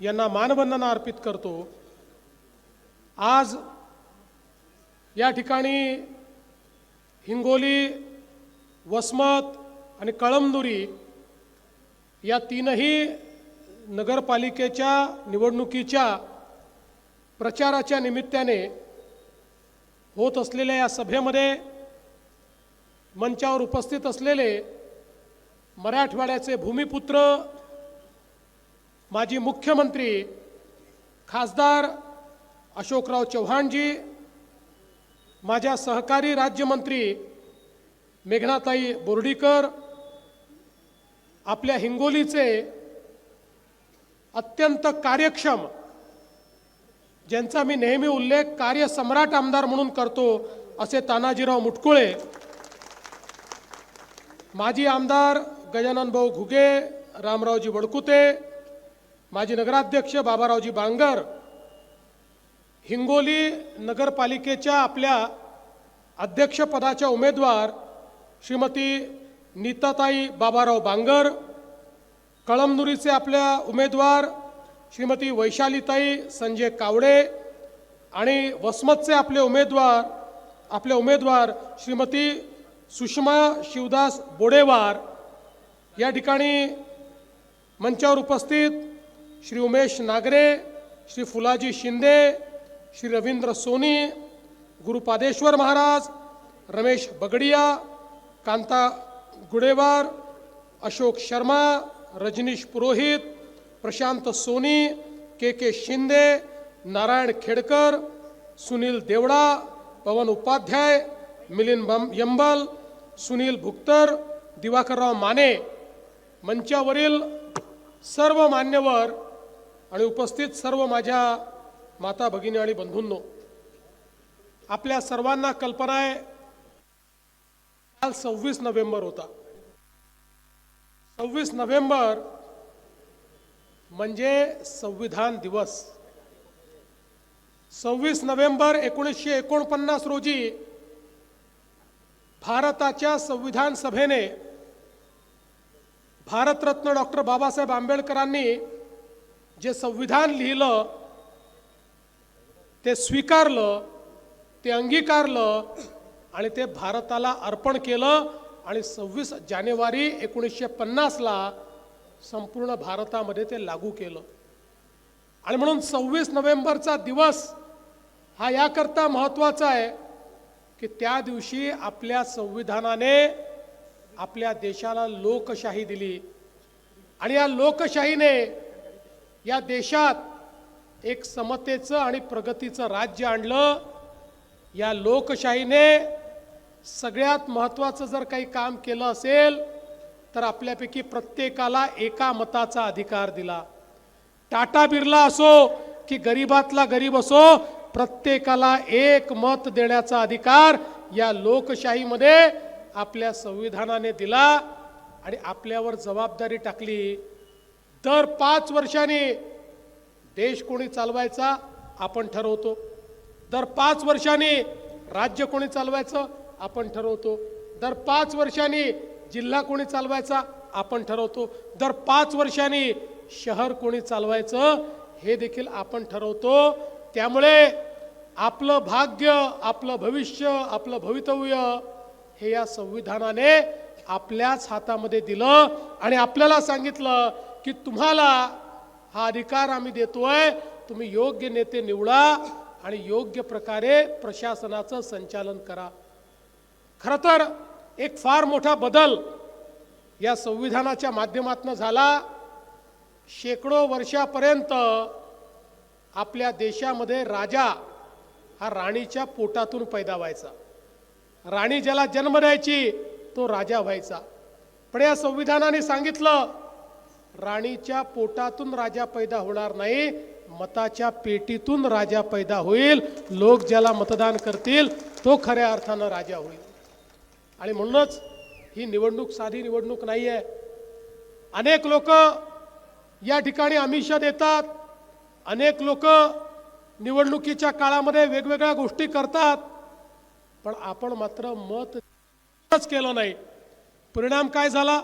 यांना मानवंदना अर्पित करतो. आज या ठिकाणी हिंगोली वसमत आणि कळमनुरी या तीनही नगरपालिकेच्या निवडणुकीच्या प्रचाराच्या निमित्ताने होत असलेल्या या सभेमध्ये मंचावर उपस्थित असलेले मराठवाड्याचे भूमिपुत्र माजी मुख्यमंत्री खासदार अशोकराव चव्हाणजी माझ्या सहकारी राज्यमंत्री मेघनाताई बोर्डीकर आपल्या हिंगोलीचे अत्यंत कार्यक्षम ज्यांचा मी नेहमी उल्लेख कार्यसम्राट आमदार म्हणून करतो असे तानाजीराव मुटकुळे माजी आमदार गजानन भाऊ घुगे रामरावजी वडकुते माजी नगराध्यक्ष बाबारावजी बांगर हिंगोली नगरपालिकेच्या आपल्या अध्यक्षपदाच्या उमेदवार श्रीमती नीताताई बाबाराव बांगर कळमनुरीचे आपल्या उमेदवार श्रीमती वैशालीताई संजय कावडे आणि वसमतचे आपले उमेदवार आपले उमेदवार श्रीमती सुषमा शिवदास बोडेवार या ठिकाणी मंचावर उपस्थित श्री उमेश नागरे श्री फुलाजी शिंदे श्री रवींद्र सोनी गुरुपादेश्वर महाराज रमेश बगडिया कांता गुडेवार अशोक शर्मा रजनीश पुरोहित प्रशांत सोनी के के शिंदे नारायण खेडकर सुनील देवडा पवन उपाध्याय मिलिंद यंबल सुनील भुक्तर दिवाकरराव माने. मंचावरील सर्व मान्यवर आणि उपस्थित सर्व माझ्या माता भगिनी आणि बंधूंनो आपल्या सर्वांना कल्पना आहे काल सव्वीस नोव्हेंबर होता. सव्वीस नोव्हेंबर म्हणजे संविधान दिवस. सव्वीस नोव्हेंबर एकोणीसशे एकोणपन्नास रोजी भारताच्या संविधान सभेने भारतरत्न डॉक्टर बाबासाहेब आंबेडकरांनी जे संविधान लिहिलं ते स्वीकारलं ते अंगीकारलं आणि ते भारताला अर्पण केलं आणि सव्वीस जानेवारी एकोणीसशे पन्नासला संपूर्ण भारतामध्ये ते लागू केलं. आणि म्हणून सव्वीस नोव्हेंबरचा दिवस हा याकरता महत्त्वाचा आहे की त्या दिवशी आपल्या संविधानाने आपल्या देशाला लोकशाही दिली. आणि या लोकशाहीने या देशात एक समतेचं आणि प्रगतीचं राज्य आणलं. या लोकशाहीने सगळ्यात महत्त्वाचं जर काही काम केलं असेल तर आपल्यापैकी प्रत्येकाला एका मताचा अधिकार दिला. टाटा बिर्ला असो की गरीबातला गरीब असो प्रत्येकाला एक मत देण्याचा अधिकार या लोकशाहीमध्ये आपल्या संविधानाने दिला आणि आपल्यावर जबाबदारी टाकली. दर पाच वर्षांनी देश कोणी चालवायचा आपण ठरवतो. दर पाच वर्षांनी राज्य कोणी चालवायचं आपण ठरवतो. दर पाच वर्षांनी जिल्हा कोणी चालवायचा आपण ठरवतो. दर पाच वर्षांनी शहर कोणी चालवायचं हे देखील आपण ठरवतो. त्यामुळे आपलं भाग्य आपलं भविष्य आपलं भवितव्य हे या संविधानाने आपल्याच हातामध्ये दिलं आणि आपल्याला सांगितलं की तुम्हाला हा अधिकार आम्ही देतोय तुम्ही योग्य नेते निवडा आणि योग्य प्रकारे प्रशासनाचं संचालन करा. खरं तर एक फार मोठा बदल या संविधानाच्या माध्यमातून झाला. शेकडो वर्षापर्यंत आपल्या देशामध्ये राजा हा राणीच्या पोटातून पैदा व्हायचा. राणी ज्याला जन्म द्यायची तो राजा व्हायचा. पण या संविधानाने सांगितलं राणीच्या पोटातून राजा पैदा होणार नाही मताच्या पेटीतून राजा पैदा होईल. लोक ज्याला मतदान करतील तो खऱ्या अर्थानं राजा होईल. आणि म्हणूनच ही निवडणूक साधी निवडणूक नाही आहे अनेक लोक या ठिकाणी आमिषा देतात. अनेक लोक निवडणुकीच्या काळामध्ये वेगवेगळ्या गोष्टी करतात. पण आपण मात्र मतच केलं नाही. परिणाम काय झाला?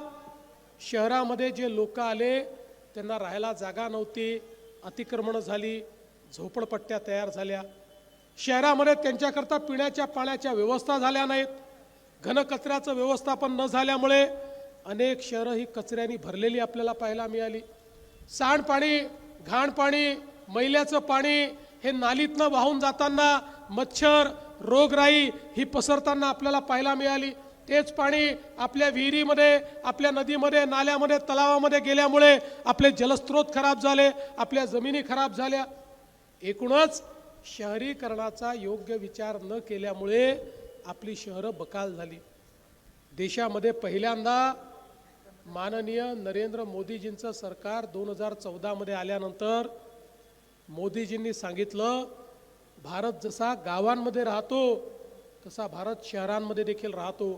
शहरामध्ये जे लोक आले त्यांना राहायला जागा नव्हती अतिक्रमणं झाली झोपडपट्ट्या तयार झाल्या. शहरामध्ये त्यांच्याकरता पिण्याच्या पाण्याच्या व्यवस्था झाल्या नाहीत. घनकचऱ्याचं व्यवस्थापन न झाल्यामुळे अनेक शहरं ही कचऱ्याने भरलेली आपल्याला पाहायला मिळाली. सांडपाणी घाणपाणी मैल्याचं पाणी हे नालीतनं वाहून जाताना मच्छर रोगराई ही पसरताना आपल्याला पाहायला मिळाली. तेच पाणी आपल्या विहिरीमध्ये आपल्या नदीमध्ये नाल्यामध्ये तलावामध्ये गेल्यामुळे आपले जलस्रोत खराब झाले आपल्या जमिनी खराब झाल्या. एकूणच शहरीकरणाचा योग्य विचार न केल्यामुळे आपली शहरं बकाल झाली. देशामध्ये पहिल्यांदा माननीय नरेंद्र मोदीजींचं सरकार दोन हजार चौदामध्ये आल्यानंतर मोदीजींनी सांगितलं भारत जसा गावांमध्ये राहतो तसा भारत शहरांमध्ये देखील राहतो.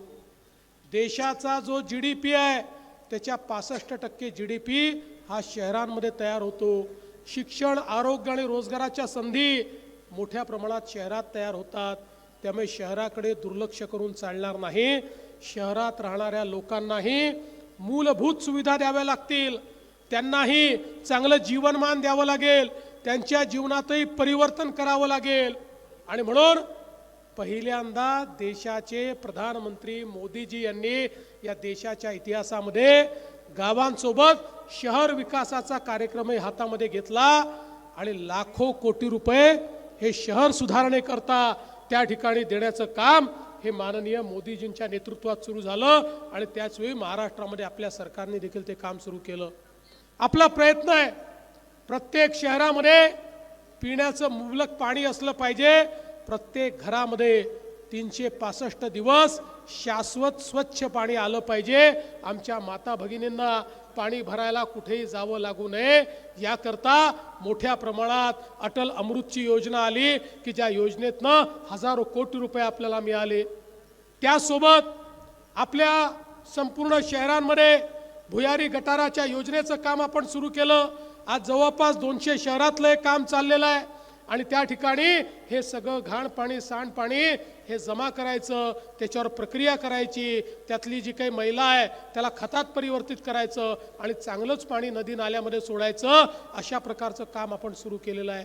देशाचा जो जी डी पी आहे त्याच्या पासष्ट टक्के जी डी पी हा शहरांमध्ये तयार होतो. शिक्षण आरोग्य आणि रोजगाराच्या संधी मोठ्या प्रमाणात शहरात तयार होतात. त्यामुळे शहराकडे दुर्लक्ष करून चालणार नाही. शहरात राहणाऱ्या लोकांनाही मूलभूत सुविधा द्याव्या लागतील. त्यांनाही चांगलं जीवनमान द्यावं लागेल. त्यांच्या जीवनातही परिवर्तन करावं लागेल. आणि म्हणून पहिल्यांदा देशाचे प्रधानमंत्री मोदीजी यांनी या देशाच्या इतिहासामध्ये गावांसोबत शहर विकासाचा कार्यक्रमही हातामध्ये घेतला आणि लाखो कोटी रुपये हे शहर सुधारणेकरता त्या ठिकाणी देण्याचं काम हे माननीय मोदीजींच्या नेतृत्वात सुरू झालं आणि त्याचवेळी महाराष्ट्रामध्ये आपल्या सरकारने देखील ते काम सुरू केलं. आपला प्रयत्न आहे प्रत्येक शहरामध्ये पिण्याचं मुबलक पाणी असलं पाहिजे प्रत्येक घरामध्ये तीनशे पासष्ट दिवस शाश्वत स्वच्छ पाणी आलं पाहिजे. आमच्या माता भगिनींना पाणी भरायला कुठेही जावं लागू नये. याकरता मोठ्या प्रमाणात अटल अमृतची योजना आली की ज्या योजनेतनं हजारो कोटी रुपये आपल्याला मिळाले. त्यासोबत आपल्या संपूर्ण शहरांमध्ये भुयारी गटाराच्या योजनेचं काम आपण सुरू केलं. आज जवळपास दोनशे शहरातलं हे काम चाललेलं आहे. आणि त्या ठिकाणी हे सगळं घाण पाणी सांडपाणी हे जमा करायचं त्याच्यावर प्रक्रिया करायची. त्यातली जी काही मैला आहे त्याला खतात परिवर्तित करायचं आणि चांगलंच पाणी नदी नाल्यामध्ये सोडायचं अशा प्रकारचं काम आपण सुरू केलेलं आहे.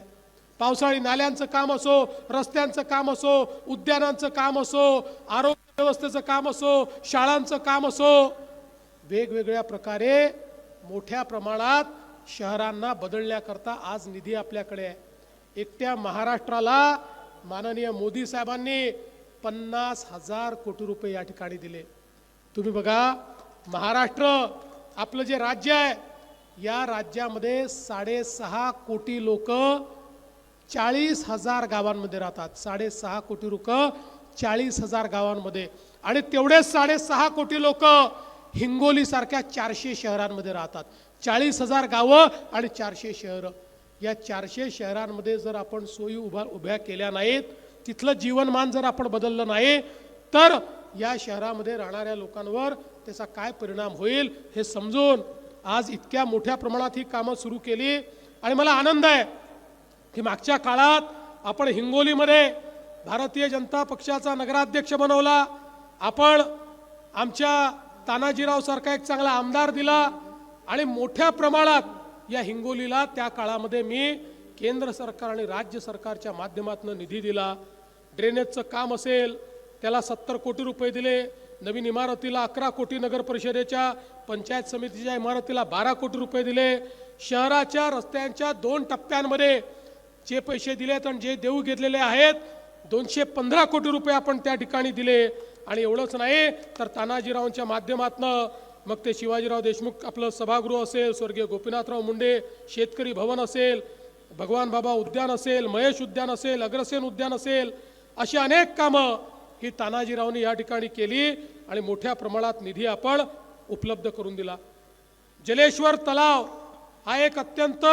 पावसाळी नाल्यांचं काम असो रस्त्यांचं काम असो उद्यानांचं काम असो आरोग्य व्यवस्थेचं काम असो शाळांचं काम असो वेगवेगळ्या प्रकारे मोठ्या प्रमाणात शहरांना बदलण्याकरता आज निधी आपल्याकडे आहे. एकट्या महाराष्ट्राला माननीय मोदी साहेबांनी पन्नास हजार कोटी रुपये या ठिकाणी दिले. तुम्ही बघा महाराष्ट्र आपलं जे राज्य आहे या राज्यामध्ये साडेसहा कोटी लोक चाळीस हजार गावांमध्ये राहतात. साडेसहा कोटी लोक चाळीस हजार गावांमध्ये. आणि तेवढेच साडेसहा कोटी लोक हिंगोलीसारख्या चारशे शहरांमध्ये राहतात. चाळीस हजार गावं आणि चारशे शहरं. या चारशे शहरांमध्ये जर आपण सोयी उभा उभ्या केल्या नाहीत तिथलं जीवनमान जर आपण बदललं नाही तर या शहरामध्ये राहणाऱ्या लोकांवर त्याचा काय परिणाम होईल हे समजून आज इतक्या मोठ्या प्रमाणात ही कामं सुरू केली. आणि मला आनंद आहे की मागच्या काळात आपण हिंगोलीमध्ये भारतीय जनता पक्षाचा नगराध्यक्ष बनवला. आपण आमच्या तानाजीरावसारखा एक चांगला आमदार दिला. आणि मोठ्या प्रमाणात या हिंगोलीला त्या काळामध्ये मी केंद्र सरकार आणि राज्य सरकारच्या माध्यमातून निधी दिला. ड्रेनेजचं काम असेल त्याला सत्तर कोटी रुपये दिले. नवीन इमारतीला अकरा कोटी नगर परिषदेच्या पंचायत समितीच्या इमारतीला बारा कोटी रुपये दिले. शहराच्या रस्त्यांच्या दोन टप्प्यांमध्ये जे पैसे दिलेत आणि जे देऊ घेतलेले आहेत दोनशे पंधरा कोटी रुपये आपण त्या ठिकाणी दिले. आणि एवढंच नाही तर तानाजीरावांच्या माध्यमातनं मग ते शिवाजीराव देशमुख आपलं सभागृह असेल स्वर्गीय गोपीनाथराव मुंडे शेतकरी भवन असेल भगवान बाबा उद्यान असेल महेश उद्यान असेल अग्रसेन उद्यान असेल अशी अनेक कामं ही तानाजीरावनी या ठिकाणी केली आणि मोठ्या प्रमाणात निधी आपण उपलब्ध करून दिला. जलेश्वर तलाव हा एक अत्यंत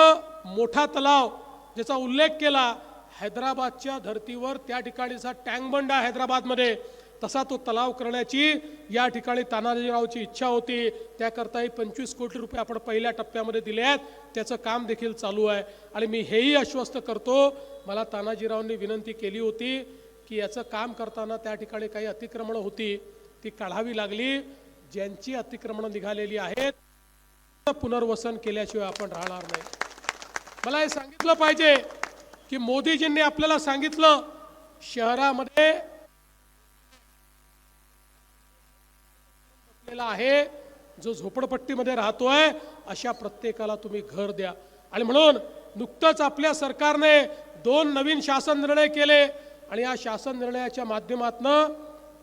मोठा तलाव ज्याचा उल्लेख केला हैदराबादच्या धर्तीवर त्या ठिकाणीचा टँक बंड आहे हैदराबादमध्ये. तसा तो तलाव करण्याची या ठिकाणी तानाजीरावची इच्छा होती. त्याकरताही पंचवीस कोटी रुपये आपण पहिल्या टप्प्यामध्ये दिले आहेत. त्याचं काम देखील चालू आहे. आणि मी हेही आश्वस्त करतो मला तानाजीरावांनी विनंती केली होती की याचं काम करताना त्या ठिकाणी काही अतिक्रमणं होती ती काढावी लागली. ज्यांची अतिक्रमणं निघालेली आहेत पुनर्वसन केल्याशिवाय आपण राहणार नाही. मला हे सांगितलं पाहिजे की मोदीजींनी आपल्याला सांगितलं शहरामध्ये बसलेला आहे. जो झोपडपट्टीमध्ये राहतोय अशा प्रत्येकाला तुम्ही घर द्या. आणि म्हणून नुकतंच आपल्या सरकारने दोन नवीन शासन निर्णय केले आणि या शासन निर्णयाच्या माध्यमातनं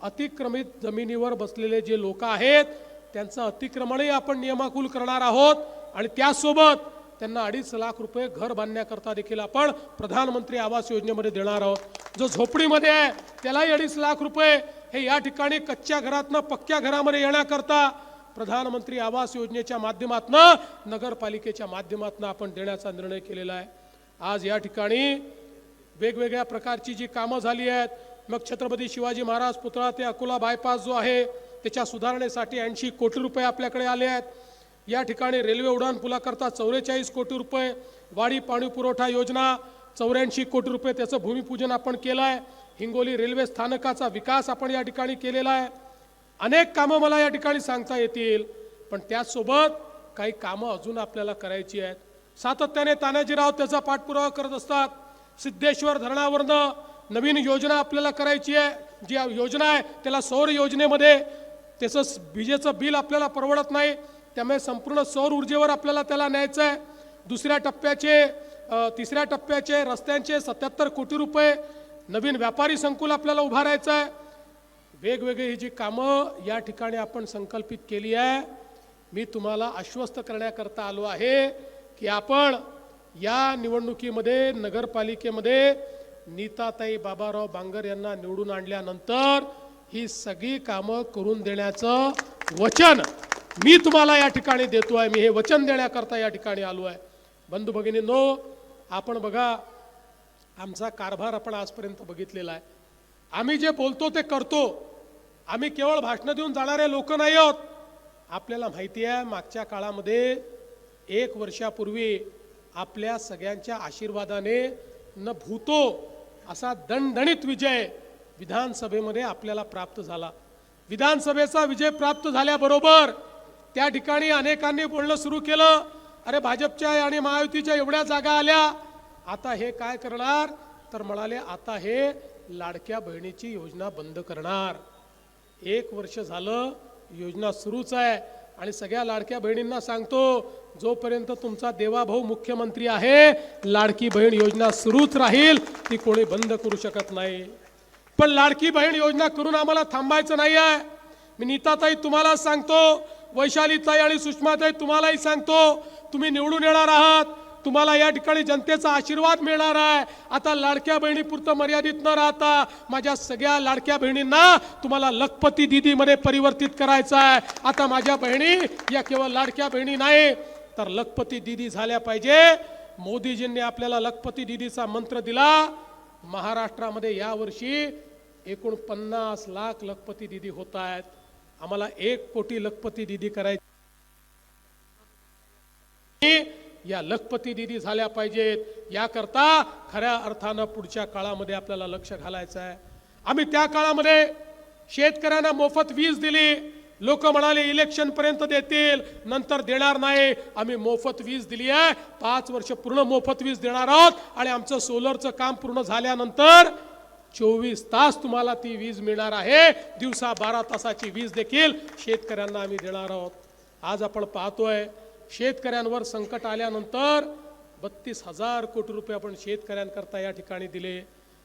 अतिक्रमित जमिनीवर बसलेले जे लोक आहेत त्यांचं अतिक्रमणही आपण नियमाकुल करणार आहोत आणि त्यासोबत त्यांना अडीच लाख रुपये घर बांधण्याकरता देखील आपण प्रधानमंत्री आवास योजनेमध्ये देणार आहोत. जो झोपडीमध्ये आहे त्यालाही अडीच लाख रुपये हे या ठिकाणी कच्च्या घरातनं पक्क्या घरामध्ये येण्याकरता प्रधानमंत्री आवास योजनेच्या माध्यमातनं नगरपालिकेच्या माध्यमातनं आपण देण्याचा निर्णय केलेला आहे. आज या ठिकाणी वेगवेगळ्या प्रकारची जी कामं झाली आहेत मग छत्रपती शिवाजी महाराज पुतळा ते अकोला बायपास जो आहे त्याच्या सुधारणेसाठी ऐंशी कोटी रुपये आपल्याकडे आले आहेत. या ठिकाणी रेल्वे उड्डाण पुलाकरता चौवेचाळीस कोटी रुपये वाडी पाणी पुरवठा योजना चौऱ्याऐंशी कोटी रुपये त्याचं भूमिपूजन आपण केलं आहे. हिंगोली रेल्वे स्थानकाचा विकास आपण या ठिकाणी केलेला आहे. अनेक कामं मला या ठिकाणी सांगता येतील पण त्याचसोबत काही कामं अजून आपल्याला करायची आहेत. सातत्याने तानाजीराव त्याचा पाठपुरावा करत असतात. सिद्धेश्वर धरणावरनं नवीन योजना आपल्याला करायची आहे. जी योजना आहे त्याला सौर योजनेमध्ये त्याचं विजेचं बिल आपल्याला परवडत नाही. त्यामुळे संपूर्ण सौर ऊर्जेवर आपल्याला त्याला न्यायचं आहे. दुसऱ्या टप्प्याचे तिसऱ्या टप्प्याचे रस्त्यांचे सत्याहत्तर कोटी रुपये नवीन व्यापारी संकुल आपल्याला उभारायचं आहे वेगवेगळी ही जी कामं या ठिकाणी आपण संकल्पित केली आहे मी तुम्हाला आश्वस्त करण्याकरता आलो आहे की आपण या निवडणुकीमध्ये नगरपालिकेमध्ये नीताताई बाबाराव बांगर यांना निवडून आणल्यानंतर ही सगळी कामं करून देण्याचं वचन मी तुम्हाला या ठिकाणी देतो आहे मी हे वचन देण्याकरता या ठिकाणी आलो आहे. बंधू भगिनींनो आपण बघा आमचा कारभार आपण आजपर्यंत बघितलेला आहे. आम्ही जे बोलतो ते करतो. आम्ही केवळ भाषणं देऊन जाणारे लोक नाही आहोत. आपल्याला माहिती आहे मागच्या काळामध्ये एक वर्षापूर्वी आपल्या सगळ्यांच्या आशीर्वादाने न भूतो असा दणदणीत विजय विधानसभेमध्ये आपल्याला प्राप्त झाला. विधानसभेचा विजय प्राप्त झाल्याबरोबर त्या ठिकाणी अनेकांनी बोलणं सुरू केलं. अरे भाजपच्या आणि महायुतीच्या एवढ्या जागा आल्या. आता हे काय करणार? तर म्हणाले आता हे लाडक्या बहिणीची योजना बंद करणार. एक वर्ष झालं योजना सुरूच आहे. आणि सगळ्या लाडक्या बहिणींना सांगतो जोपर्यंत तुमचा देवाभाऊ मुख्यमंत्री आहे लाडकी बहीण योजना सुरूच राहील. ती कोणी बंद करू शकत नाही. पण लाडकी बहीण योजना करून आम्हाला थांबायचं नाही आहे मी नीताताई तुम्हाला सांगतो वैशालीताई आणि सुषमाताई तुम्हालाही सांगतो तुम्ही निवडून येणार आहात. तुम्हाला या ठिकाणी जनतेचा आशीर्वाद मिळणार आहे. आता लाडक्या बहिणीपुरतं मर्यादित न राहता माझ्या सगळ्या लाडक्या बहिणींना तुम्हाला लखपती दिदीमध्ये परिवर्तित करायचं आहे. आता माझ्या बहिणी या केवळ लाडक्या बहिणी नाही तर लखपती दिदी झाल्या पाहिजे. मोदीजींनी आपल्याला लखपती दिदीचा मंत्र दिला. महाराष्ट्रामध्ये यावर्षी एकूण पन्नास लाख लखपती दिदी होत आहेत. आम्हाला एक कोटी लखपती दिदी करायची. या लखपती दिदी झाल्या पाहिजेत. याकरता खऱ्या अर्थानं पुढच्या काळामध्ये आपल्याला लक्ष घालायचं आहे. आम्ही त्या काळामध्ये शेतकऱ्यांना मोफत वीज दिली. लोक म्हणाले इलेक्शन पर्यंत देतील. नंतर देणार नाही. आम्ही मोफत वीज दिली आहे. पाच वर्ष पूर्ण मोफत वीज देणार आहोत. आणि आमचं सोलरचं काम पूर्ण झाल्यानंतर चोवीस तास तुम्हाला ती वीज मिळणार आहे. दिवसा बारा तासाची वीज देखील शेतकऱ्यांना आम्ही देणार आहोत. आज आपण पाहतोय शेतकऱ्यांवर संकट आल्यानंतर बत्तीस हजार कोटी रुपये आपण शेतकऱ्यांकरता या ठिकाणी दिले.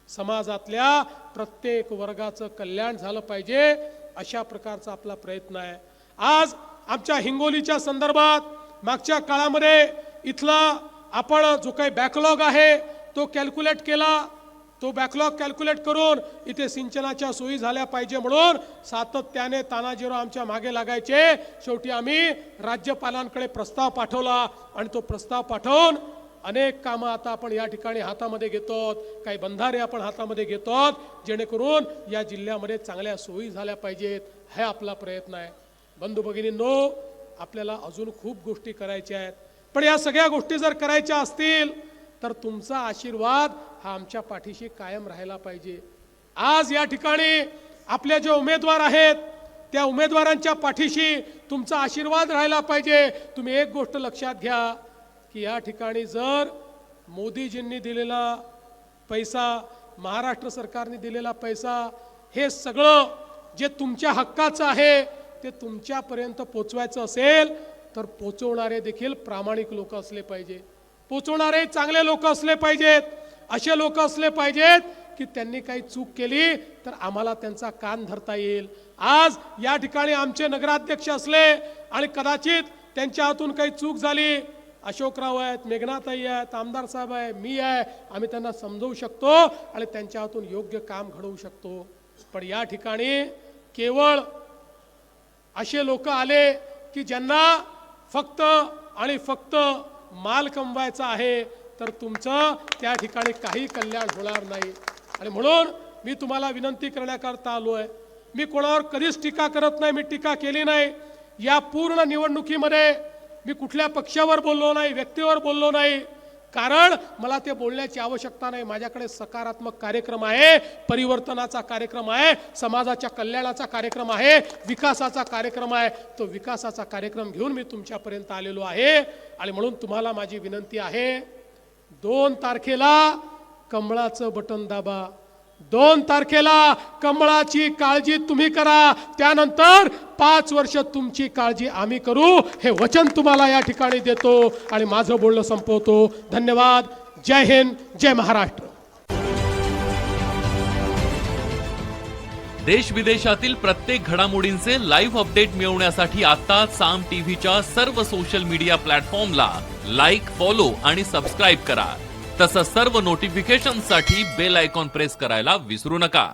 समाजातल्या प्रत्येक वर्गाचं कल्याण झालं पाहिजे अशा प्रकारचा आपला प्रयत्न आहे. आज आमच्या हिंगोलीच्या संदर्भात मागच्या काळामध्ये इथला आपण जो काही बॅकलॉग आहे तो कॅल्क्युलेट केला. तो बॅकलॉग कॅल्क्युलेट करून इथे सिंचनाच्या सोयी झाल्या पाहिजे म्हणून सातत्याने तानाजीराव आमच्या मागे लागायचे. शेवटी आम्ही राज्यपालांकडे प्रस्ताव पाठवला आणि तो प्रस्ताव पाठवून अनेक कामं आता आपण या ठिकाणी हातामध्ये घेतो काही बंधारे आपण हातामध्ये घेतो जेणेकरून या जिल्ह्यामध्ये चांगल्या सोयी झाल्या पाहिजेत हे आपला प्रयत्न आहे. बंधू भगिनींनो आपल्याला अजून खूप गोष्टी करायच्या आहेत. पण या सगळ्या गोष्टी जर करायच्या असतील तर तुमचा आशीर्वाद हा आमच्या पाठीशी कायम राहायला पाहिजे. आज या ठिकाणी आपले जे उमेदवार आहेत त्या उमेदवारांच्या पाठीशी तुमचा आशीर्वाद राहायला पाहिजे. तुम्ही एक गोष्ट लक्षात घ्या की या ठिकाणी जर मोदीजींनी दिलेला पैसा महाराष्ट्र सरकारने दिलेला पैसा हे सगळं जे तुमच्या हक्काचं आहे ते तुमच्यापर्यंत पोचवायचं असेल तर पोचवणारे देखील प्रामाणिक लोक असले पाहिजे. पोचवणारे चांगले लोक असले पाहिजेत. असे लोक असले पाहिजेत की त्यांनी काही चूक केली तर आम्हाला त्यांचा कान धरता येईल. आज या ठिकाणी आमचे नगराध्यक्ष असले आणि कदाचित त्यांच्या हातून काही चूक झाली अशोकराव आहेत मेघनाताई आहेत आमदार साहेब आहे मी आहे आम्ही त्यांना समजवू शकतो आणि त्यांच्या हातून योग्य काम घडवू शकतो. पण या ठिकाणी केवळ असे लोक आले की ज्यांना फक्त आणि फक्त माल कमवायचा आहे तर तुमचं त्या ठिकाणी काही कल्याण होणार नाही. आणि म्हणून मी तुम्हाला विनंती करण्याकरता आलो आहे मी कोणावर कधीच टीका करत नाही मी टीका केली नाही. या पूर्ण निवडणुकीमध्ये मी कुठल्या पक्षावर बोललो नाही व्यक्तीवर बोललो नाही. कारण मला ते बोलण्याची आवश्यकता नाही. माझ्याकडे सकारात्मक कार्यक्रम आहे परिवर्तनाचा कार्यक्रम आहे समाजाच्या कल्याणाचा कार्यक्रम आहे विकासाचा कार्यक्रम आहे. तो विकासाचा कार्यक्रम घेऊन मी तुमच्यापर्यंत आलेलो आहे आणि म्हणून तुम्हाला माझी विनंती आहे दोन तारखेला कमळाचं बटन दाबा. दोन तारखेला कमळाची काळजी तुम्ही करा. त्यानंतर पाच वर्ष तुमची काळजी आम्ही करू. हे वचन तुम्हाला या ठिकाणी देतो आणि माझं बोलणं संपवतो. धन्यवाद. जय हिंद. जय महाराष्ट्र. देश विदेशातील प्रत्येक घडामोडींचे लाईव्ह अपडेट मिळवण्यासाठी आता साम टीव्हीच्या सर्व सोशल मीडिया प्लॅटफॉर्मला लाईक फॉलो आणि सबस्क्राईब करा. तसंच सर्व नोटिफिकेशनसाठी बेल आयकॉन प्रेस करायला विसरू नका.